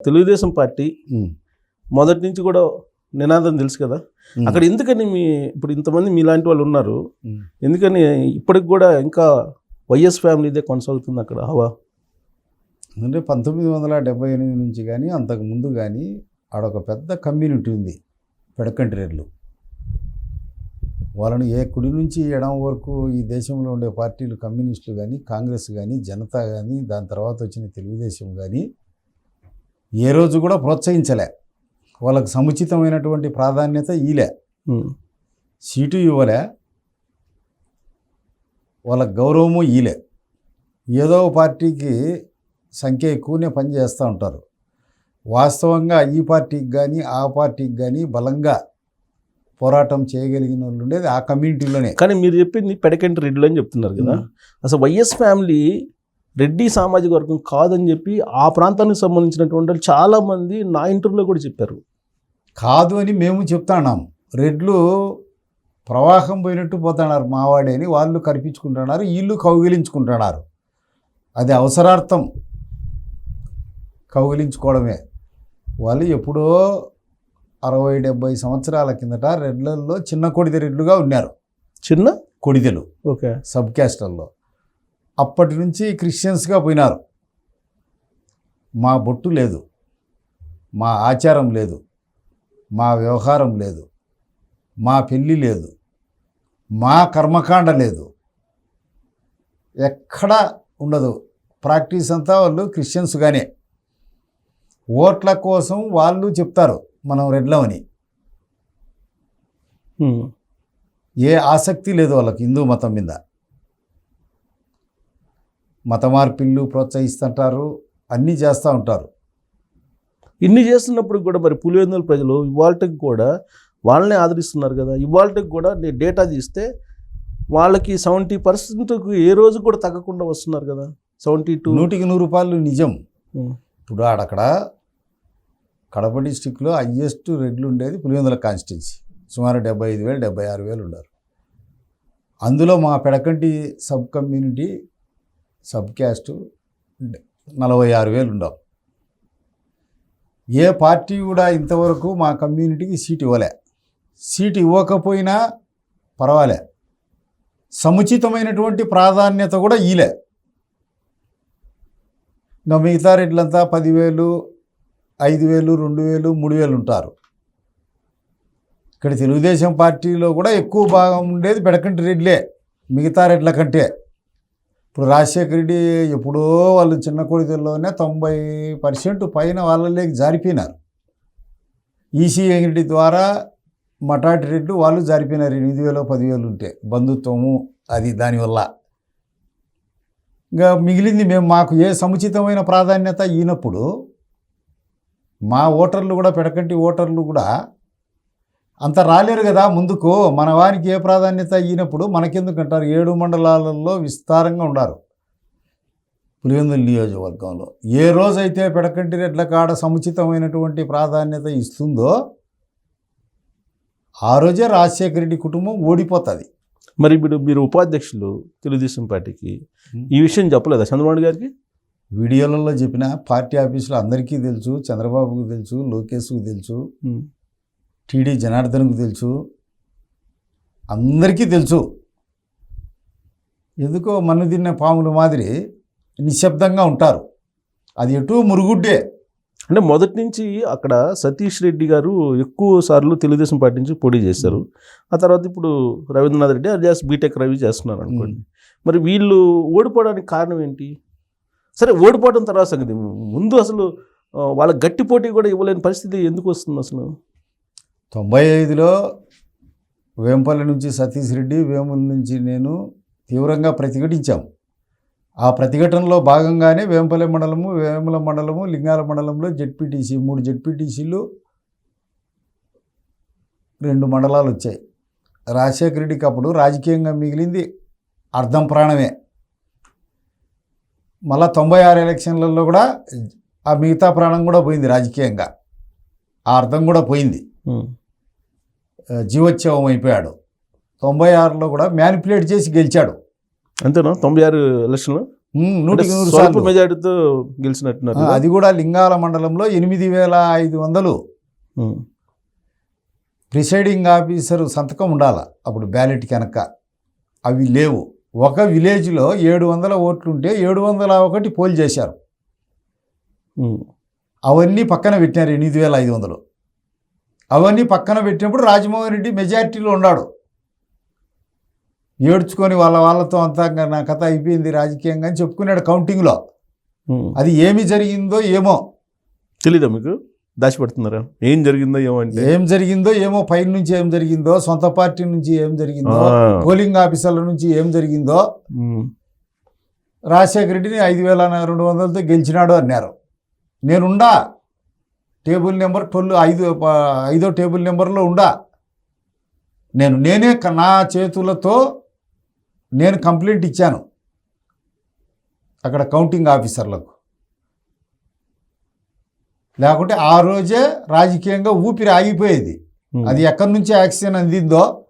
Telugu Desam party. మొదటి నుంచి కూడా నినాదం తెలుసు కదా. అక్కడ ఎందుకని మీ ఇప్పుడు ఇంతమంది మీలాంటి వాళ్ళు ఉన్నారు. ఎందుకని ఇప్పటికి కూడా ఇంకా వైఎస్ ఫ్యామిలీదే కొనసాగుతుంది అక్కడ హవా అంటే పంతొమ్మిది వందల డెబ్బై ఎనిమిది నుంచి కానీ అంతకు ముందు కానీ ఆడొక పెద్ద కమ్యూనిటీ ఉంది పెడకంట్రీలు వాళ్ళని ఏ కుడి నుంచి ఎడం వరకు ఈ దేశంలో ఉండే పార్టీలు కమ్యూనిస్టులు కానీ కాంగ్రెస్ కానీ జనతా కానీ దాని తర్వాత వచ్చిన తెలుగుదేశం కానీ ఏ రోజు కూడా ప్రోత్సహించలే. వాళ్ళకి సముచితమైనటువంటి ప్రాధాన్యత ఈలే. సీటు ఇవ్వలే. వాళ్ళకి గౌరవము ఈలే ఏదో పార్టీకి సంఖ్య ఎక్కువనే పనిచేస్తూ ఉంటారు. వాస్తవంగా ఈ పార్టీకి కానీ ఆ పార్టీకి కానీ బలంగా పోరాటం చేయగలిగిన వాళ్ళు ఉండేది ఆ కమ్యూనిటీలోనే. కానీ మీరు చెప్పింది పెడకెంటి రెడ్లు అని చెప్తున్నారు కదా. అసలు వైఎస్ ఫ్యామిలీ రెడ్డి సామాజిక వర్గం కాదని చెప్పి ఆ ప్రాంతానికి సంబంధించినటువంటి వాళ్ళు చాలా మంది నా ఇంటర్వ్యూలో కూడా చెప్పారు. కాదు అని మేము చెప్తున్నాం రెడ్లు ప్రవాహం పోయినట్టు పోతున్నారు మావాడే అని వాళ్ళు కనిపించుకుంటున్నారు వీళ్ళు కౌగిలించుకుంటున్నారు. అది అవసరార్థం. కౌగిలించుకోవడమే. వాళ్ళు ఎప్పుడో అరవై డెబ్బై సంవత్సరాల కిందట రెడ్లల్లో చిన్న కొడిద రెడ్లుగా ఉన్నారు. చిన్న? కొడిదెలు. ఓకే. సబ్ క్యాస్టల్లో అప్పటి నుంచి క్రిస్టియన్స్గా పోయినారు. మా బొట్టు లేదు. మా ఆచారం లేదు. మా వ్యవహారం లేదు. మా పెళ్ళి లేదు. మా కర్మకాండ లేదు. ఎక్కడ ఉండదు. ప్రాక్టీస్ అంతా వాళ్ళు క్రిస్టియన్స్గానే. ఓట్ల కోసం వాళ్ళు చెప్తారు మనం రెడ్లమని. ఏ ఆసక్తి లేదు వాళ్ళకి హిందూ మతం మీద. మత మార్పిళ్ళు ప్రోత్సహిస్తుంటారు అన్నీ చేస్తూ ఉంటారు. ఇన్ని చేస్తున్నప్పుడు కూడా మరి పులివెందుల ప్రజలు ఇవాళకి కూడా వాళ్ళనే ఆదరిస్తున్నారు కదా. ఇవాళకి కూడా నేను డేటా తీస్తే వాళ్ళకి సెవెంటీ పర్సెంట్కు ఏ రోజు కూడా తగ్గకుండా వస్తున్నారు కదా. సెవెంటీ టూ నూటికి నూరు రూపాయలు నిజం. ఇప్పుడు ఆడక్కడ కడప డిస్టిక్లో హయ్యెస్ట్ రెడ్లు ఉండేది పులివెందుల కాన్స్టిట్యున్సీ. సుమారు డెబ్బై ఐదు వేలు డెబ్బై ఆరు వేలు ఉన్నారు. అందులో మా Pedakanti sub community sub caste నలభై ఆరు వేలు ఉండవు ఏ పార్టీ కూడా ఇంతవరకు మా కమ్యూనిటీకి సీట్ ఇవ్వలే. సీట్ ఇవ్వకపోయినా పర్వాలే. సముచితమైనటువంటి ప్రాధాన్యత కూడా ఈలే. ఇంకా మిగతా రెడ్లంతా పదివేలు ఐదు వేలు రెండు వేలు మూడు వేలు ఉంటారు ఇక్కడ తెలుగుదేశం పార్టీలో కూడా ఎక్కువ భాగం ఉండేది పెడకంటి రెడ్లే మిగతా రెడ్ల కంటే. ఇప్పుడు రాజశేఖర రెడ్డి ఎప్పుడో వాళ్ళు చిన్న కొడుకుల్లోనే తొంభై పర్సెంట్ పైన వాళ్ళలోకి జారిపోయినారు. ఈసీ రెడ్డి ద్వారా మటాటి రెడ్డి వాళ్ళు జారిపోయినారు. ఎనిమిది వేలు పదివేలు ఉంటే బంధుత్వము అది దానివల్ల. ఇంకా మిగిలింది మేము మాకు ఏ సముచితమైన ప్రాధాన్యత ఈనప్పుడు మా ఓటర్లు కూడా పెడకంటి ఓటర్లు కూడా అంత రాలేరు కదా ముందుకు. మన వారికి ఏ ప్రాధాన్యత ఈనప్పుడు మనకెందుకు అంటారు ఏడు మండలాలలో విస్తారంగా ఉన్నారు పులివెందుల నియోజకవర్గంలో ఏ రోజైతే పెడకంటి రెడ్ల కాడ సముచితమైనటువంటి ప్రాధాన్యత ఇస్తుందో ఆ రోజే రాజశేఖర రెడ్డి కుటుంబం ఓడిపోతుంది. మరి ఇప్పుడు మీరు ఉపాధ్యక్షులు తెలుగుదేశం పార్టీకి ఈ విషయం చెప్పలేదా చంద్రబాబు గారికి? వీడియోలలో చెప్పిన పార్టీ ఆఫీసులో అందరికీ తెలుసు చంద్రబాబుకు తెలుసు లోకేష్కు తెలుసు. టీడీ జనార్దన్కు తెలుసు. అందరికీ తెలుసు. ఎందుకో మన్ను తిన్న పాముల మాదిరి నిశ్శబ్దంగా ఉంటారు. అది ఎటు మురుగుడ్డే. అంటే మొదటి నుంచి అక్కడ సతీష్ రెడ్డి గారు ఎక్కువ సార్లు తెలుగుదేశం పార్టీ నుంచి పోటీ చేశారు. ఆ తర్వాత ఇప్పుడు రవీంద్రనాథ్ రెడ్డి అలియాస్ బీటెక్ రవి చేస్తున్నారు అనుకోండి. మరి వీళ్ళు ఓడిపోవడానికి కారణం ఏంటి? సరే ఓడిపోవడం తర్వాత సంగతి. ముందు అసలు వాళ్ళ గట్టి పోటీ కూడా ఇవ్వలేని పరిస్థితి ఎందుకు వస్తుంది అసలు? తొంభై ఐదులో వేంపల్లి నుంచి సతీష్ రెడ్డి వేముల నుంచి నేను తీవ్రంగా ప్రతిఘటించాం. ఆ ప్రతిఘటనలో భాగంగానే వేంపల్లి మండలము వేముల మండలము లింగాల మండలంలో జెడ్పీటీసీ మూడు జెడ్పీటీసీలు రెండు మండలాలు వచ్చాయి. రాజశేఖర రెడ్డికి అప్పుడు రాజకీయంగా మిగిలింది అర్ధం ప్రాణమే. మళ్ళా తొంభై ఆరు ఎలక్షన్లలో కూడా ఆ మిగతా ప్రాణం కూడా పోయింది రాజకీయంగా. ఆ అర్థం కూడా పోయింది. జీవోత్సవం అయిపోయాడు. తొంభై ఆరులో కూడా మ్యానిపులేట్ చేసి గెలిచాడు. అంతేనా? తొంభై ఆరు ఎలక్షన్లో? అంటే నూటికి నూరు సార్లు. మెజారిటీతో గెలిచినట్టున్నారు? అది కూడా లింగాల మండలంలో ఎనిమిది వేల ఐదు వందలు. ఉమ్, ప్రిసైడింగ్ ఆఫీసర్ సంతకం ఉండాల అప్పుడు బ్యాలెట్ కనుక. అవి లేవు. ఒక విలేజ్లో ఏడు వందల ఓట్లుంటే ఏడు వందల ఒకటి పోల్ చేశారు. అవన్నీ పక్కన పెట్టినారు ఎనిమిది వేల ఐదు వందలు. అవన్నీ పక్కన పెట్టినప్పుడు రాజమోహన్ రెడ్డి మెజారిటీలో ఉన్నాడు. ఏడ్చుకొని వాళ్ళ వాళ్ళతో అంతా నా కథ అయిపోయింది రాజకీయంగా అని చెప్పుకున్నాడు కౌంటింగ్లో. అది ఏమి జరిగిందో ఏమో. తెలీదా మీకు? దాచిపెడుతున్నారా ఏం జరిగిందో ఏమో అంటే? ఏం జరిగిందో ఏమో పైన నుంచి ఏం జరిగిందో సొంత పార్టీ నుంచి ఏం జరిగిందో. పోలింగ్ ఆఫీసర్ల నుంచి ఏం జరిగిందో రాజశేఖర రెడ్డిని ఐదు వేల రెండు వందలతో గెలిచినాడు అన్నారు. నేనుండా టేబుల్ నెంబర్ ట్వెల్వ్ ఐదు ఐదో టేబుల్ నెంబర్లో ఉండా. నేను నేనే నా చేతులతో నేను కంప్లైంట్ ఇచ్చాను. అక్కడ కౌంటింగ్ ఆఫీసర్లకు. లేకుంటే ఆ రోజే రాజకీయంగా ఊపిరి ఆగిపోయేది. అది ఎక్కడి నుంచి ఆక్సిజన్ అందిందో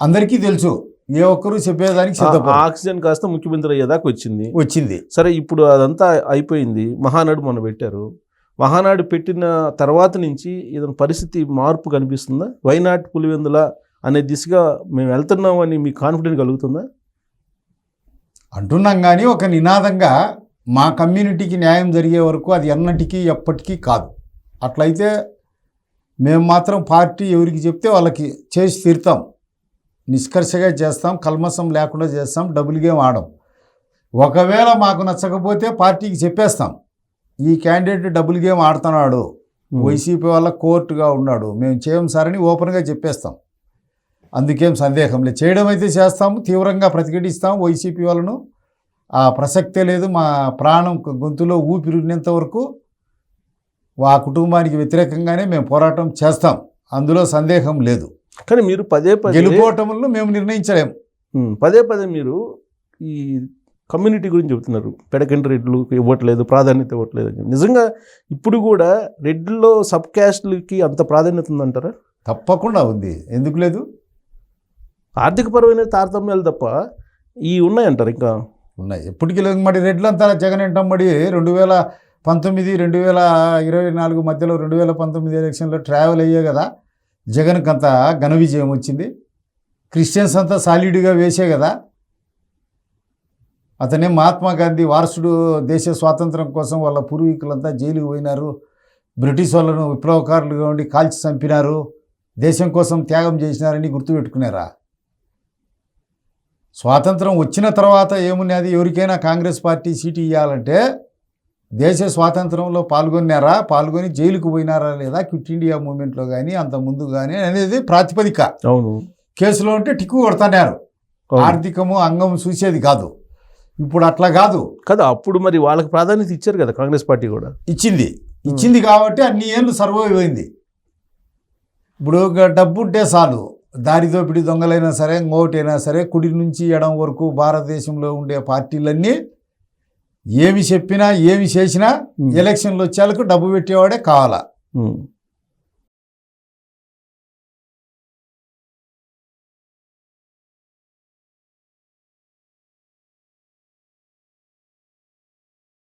అందరికీ తెలుసు. ఏ ఒక్కరూ చెప్పేదానికి ఆక్సిజన్ కాస్త ముఖ్యమంత్రి అయ్యేదాకా వచ్చింది. వచ్చింది. సరే ఇప్పుడు అదంతా అయిపోయింది. మహానాడు మొన్న పెట్టారు. మహానాడు పెట్టిన తర్వాత నుంచి ఏదైనా పరిస్థితి మార్పు కనిపిస్తుందా? వైనాట్ పులివెందుల అనే దిశగా మేము వెళ్తున్నామని మీకు కాన్ఫిడెంట్ కలుగుతుందా? అంటున్నాం కానీ ఒక నినాదంగా మా కమ్యూనిటీకి న్యాయం జరిగే వరకు అది ఎన్నటికీ ఎప్పటికీ కాదు. అట్లయితే మేము మాత్రం పార్టీ ఎవరికి చెప్తే వాళ్ళకి చేసి తీరుతాం. నిష్కర్షగా చేస్తాం కల్మసం లేకుండా చేస్తాం డబుల్ గేమ్ ఆడం. ఒకవేళ మాకు నచ్చకపోతే పార్టీకి చెప్పేస్తాం ఈ క్యాండిడేట్ డబుల్ గేమ్ ఆడుతున్నాడు వైసీపీ వాళ్ళ కోర్టుగా ఉన్నాడు మేము చేయం సార్ అని ఓపెన్గా చెప్పేస్తాం. అందుకేం సందేహం లేదు. చేయడం అయితే చేస్తాము తీవ్రంగా ప్రతిఘటిస్తాం వైసీపీ వాళ్ళను. ఆ ప్రసక్తే లేదు మా ప్రాణం గొంతులో ఊపిరినంత వరకు ఆ కుటుంబానికి వ్యతిరేకంగానే మేము పోరాటం చేస్తాం. అందులో సందేహం లేదు. కానీ మీరు పదే పదే గెలుపోవటములను మేము నిర్ణయించలేం ఉమ్, పదే పదే మీరు ఈ కమ్యూనిటీ గురించి చెబుతున్నారు. పెడకంటి రెడ్లు ఇవ్వట్లేదు ప్రాధాన్యత ఇవ్వట్లేదు అని. నిజంగా ఇప్పుడు కూడా రెడ్లలో సబ్ క్యాస్ట్లకి అంత ప్రాధాన్యత ఉందంటారా? తప్పకుండా ఉంది. ఎందుకు లేదు? ఆర్థికపరమైన తారతమ్యాలు తప్ప ఈ ఉన్నాయంటారు ఇంకా? ఉన్నాయి. ఎప్పటికీ లేదు మరి రెడ్లంతా జగన్ ఎంటమ్మడి రెండు వేల పంతొమ్మిది రెండు వేల ఇరవై నాలుగు మధ్యలో రెండు వేల పంతొమ్మిది ఎలక్షన్లో ట్రావెల్ అయ్యే కదా. జగన్కి అంత ఘన విజయం వచ్చింది. క్రిస్టియన్స్ అంతా సాలిడ్గా వేసే కదా. అతనే మహాత్మా గాంధీ వారసుడు దేశ స్వాతంత్రం కోసం వాళ్ళ పూర్వీకులంతా జైలుకు పోయినారు. బ్రిటిష్ వాళ్ళను విప్లవకారులుగా ఉండి కాల్చి చంపినారు. దేశం కోసం త్యాగం చేసినారని గుర్తుపెట్టుకున్నారా? స్వాతంత్రం వచ్చిన తర్వాత ఏమున్నది? ఎవరికైనా కాంగ్రెస్ పార్టీ సీటు ఇవ్వాలంటే దేశ స్వాతంత్రంలో పాల్గొన్నారా? పాల్గొని జైలుకు పోయినారా లేదా? క్విట్ ఇండియా మూమెంట్లో కానీ అంత ముందు కానీ అనేది ప్రాతిపదిక. అవును. కేసులో ఉంటే టిక్కు కొడుతున్నారు. ఆర్థికము అంగం చూసేది కాదు. ఇప్పుడు అట్లా కాదు. కదా అప్పుడు మరి వాళ్ళకి ప్రాధాన్యత ఇచ్చారు కదా కాంగ్రెస్ పార్టీ కూడా. ఇచ్చింది. ఇచ్చింది కాబట్టి అన్ని ఏళ్ళు సర్వైవ్ అయింది ఇప్పుడు డబ్బు ఉంటే చాలు. దారి దోపిడి దొంగలైనా సరే ఇంకోటైనా సరే కుడి నుంచి ఎడం వరకు భారతదేశంలో ఉండే పార్టీలన్నీ ఏమి చెప్పినా ఏమి చేసినా. ఎలక్షన్లు వచ్చేందుకు డబ్బు పెట్టేవాడే కావాలా.